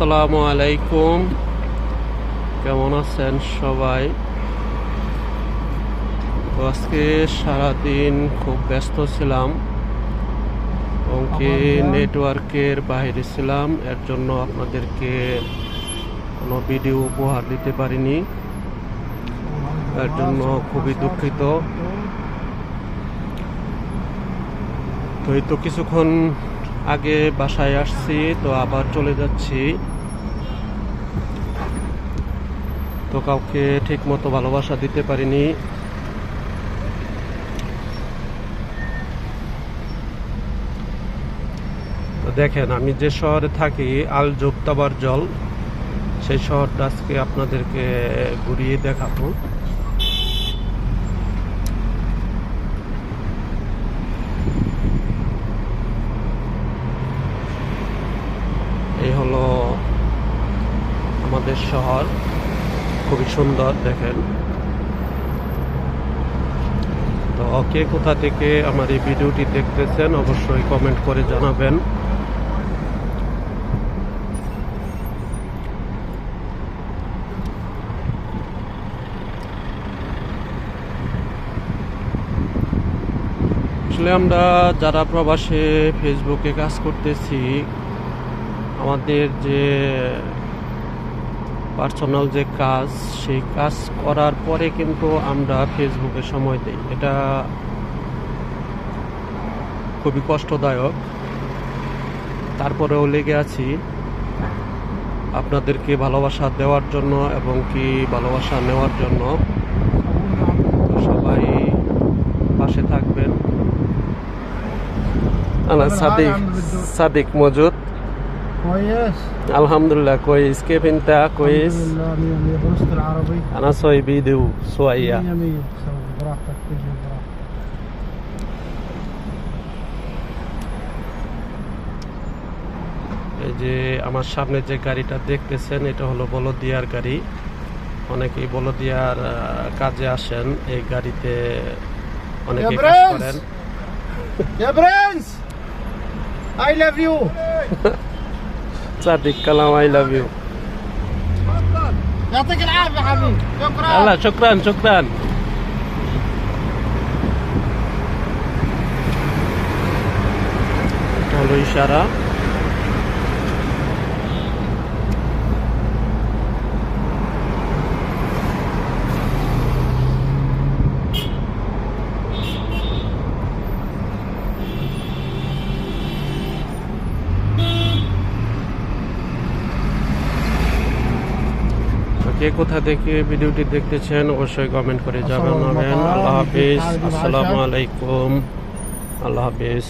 আসসালামু আলাইকুম। কেমন আছেন সবাই? তো আজকে সারাদিন খুব ব্যস্ত ছিলাম। এবং কি নেটওয়ার্কের বাইরে ছিলাম। এর জন্য আপনাদেরকে কোনো ভিডিও উপহার দিতে পারিনি। এর জন্য খুবই দুঃখিত। তো এই তো কিছুক্ষণ আগে বাসায় আসছি, তো আবার চলে যাচ্ছি। তো কাউকে ঠিক মতো ভালোবাসা দিতে পারিনি। দেখেন, আমি যে শহরে থাকি আল জল, সেই শহরটা আজকে আপনাদেরকে ঘুরিয়ে দেখাবো এই হলো আমাদের শহর। খুবই সুন্দর, দেখেন। তো কে কোথা থেকে আমার এই ভিডিওটি দেখতেছেন, অবশ্যই কমেন্ট করে জানাবেন। আসলে আমরা যারা প্রবাসে ফেসবুকে কাজ করতেছি, আমাদের যে পার্সোনাল যে কাজ, সেই কাজ করার পরে কিন্তু আমরা ফেসবুকে সময় দিই। এটা খুবই কষ্টদায়ক। তারপরেও লেগে আছি। আপনাদেরকে ভালোবাসা দেওয়ার জন্য এবং কি ভালোবাসা নেওয়ার জন্য। সবাই পাশে থাকবেন। সাদিক সাদিক মজুদ। كويس Alhamdulillah كويس كيف انت كويس الحمد لله مية مية درست العربي انا سوي فيديو شوية مية مية سوي براحتك تجي براحتك এই যে আমার সামনে যে গাড়িটা দেখতেছেন এটা হলো বলদিয়ার গাড়ি অনেকেই বলদিয়ার আহ, কাজে আসেন এই গাড়িতে অনেকে يا কাজ برنس! করেন صديق كلام اي لاف يو يعطيك العافية حبيبي. شكرا. الله شكرا شكرا. إشارة. কে কোথা থেকে ভিডিওটি দেখতেছেন অবশ্যই কমেন্ট করে জানাবেন। আল্লাহ হাফিজ। আসসালামু আলাইকুম। আল্লাহ হাফিজ।